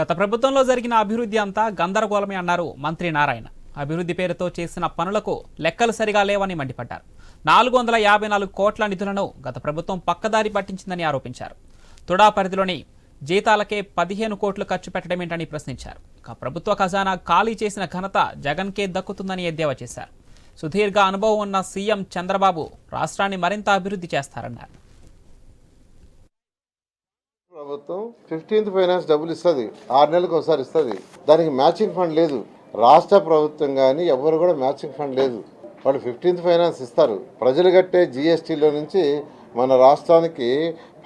గత ప్రభుత్వంలో జరిగిన అభివృద్ధి అంతా గందరగోళమే అన్నారు మంత్రి నారాయణ. అభివృద్ధి పేరుతో చేసిన పనులకు లెక్కలు సరిగా లేవని మండిపడ్డారు. నాలుగు వందల యాభై నాలుగు కోట్ల నిధులను గత ప్రభుత్వం పక్కదారి పట్టించిందని ఆరోపించారు. తుడా పరిధిలోని జీతాలకే పదిహేను కోట్లు ఖర్చు పెట్టడమేంటని ప్రశ్నించారు. ప్రభుత్వ ఖజానా ఖాళీ చేసిన ఘనత జగన్కే దక్కుతుందని ఎద్దేవా చేశారు. సుదీర్ఘ అనుభవం ఉన్న సీఎం చంద్రబాబు రాష్ట్రాన్ని మరింత అభివృద్ధి చేస్తారన్నారు. ప్రభుత్వం ఫిఫ్టీన్త్ ఫైనాన్స్ డబ్బులు ఇస్తుంది. ఆరు నెలలకు ఒకసారి ఇస్తుంది. దానికి మ్యాచింగ్ ఫండ్ లేదు. రాష్ట్ర ప్రభుత్వం కానీ ఎవరు కూడా మ్యాచింగ్ ఫండ్ లేదు. వాళ్ళు ఫిఫ్టీన్త్ ఫైనాన్స్ ఇస్తారు. ప్రజలు కట్టే జిఎస్టీలో నుంచి మన రాష్ట్రానికి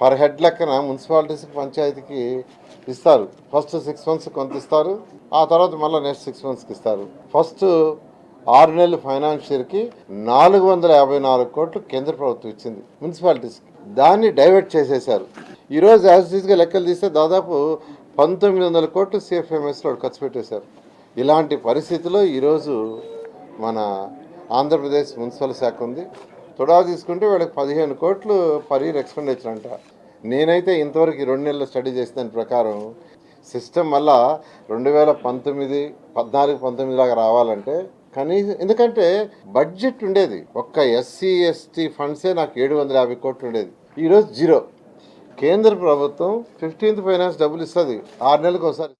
పర్ హెడ్ లెక్కన మున్సిపాలిటీస్కి పంచాయతీకి ఇస్తారు. ఫస్ట్ సిక్స్ మంత్స్ కొంత ఇస్తారు. ఆ తర్వాత మళ్ళీ నెక్స్ట్ సిక్స్ మంత్స్కి ఇస్తారు. ఫస్ట్ ఆరు నెలలు ఫైనాన్షియర్కి నాలుగు వందల యాభై నాలుగు కోట్లు కేంద్ర ప్రభుత్వం ఇచ్చింది మున్సిపాలిటీస్కి. దాన్ని డైవర్ట్ చేసేశారు. ఈరోజు యాజ్గా లెక్కలు తీస్తే దాదాపు పంతొమ్మిది వందల కోట్లు సిఎఫ్ఎంఎస్లో ఖర్చు పెట్టేశారు. ఇలాంటి పరిస్థితిలో ఈరోజు మన ఆంధ్రప్రదేశ్ మున్సిపల్ శాఖ ఉంది. తుడా తీసుకుంటే వీళ్ళకి పదిహేను కోట్లు పర్ ఇయర్ ఎక్స్పెండిచర్ అంట. నేనైతే ఇంతవరకు రెండు నెలలు స్టడీ చేసిన దాని ప్రకారం సిస్టమ్ మళ్ళా రెండు వేల పంతొమ్మిది పద్నాలుగు పంతొమ్మిది లాగా రావాలంటే కనీసం ఎందుకంటే బడ్జెట్ ఉండేది. ఒక్క ఎస్సీ ఎస్టీ ఫండ్సే నాకు ఏడు వందల యాభై కోట్లు ఉండేది. ఈరోజు జీరో కేంద్ర ప్రభుత్వం ఫిఫ్టీన్త్ ఫైనాన్స్ డబ్బులు ఇస్తుంది. ఆరు నెలలకు ఒకసారి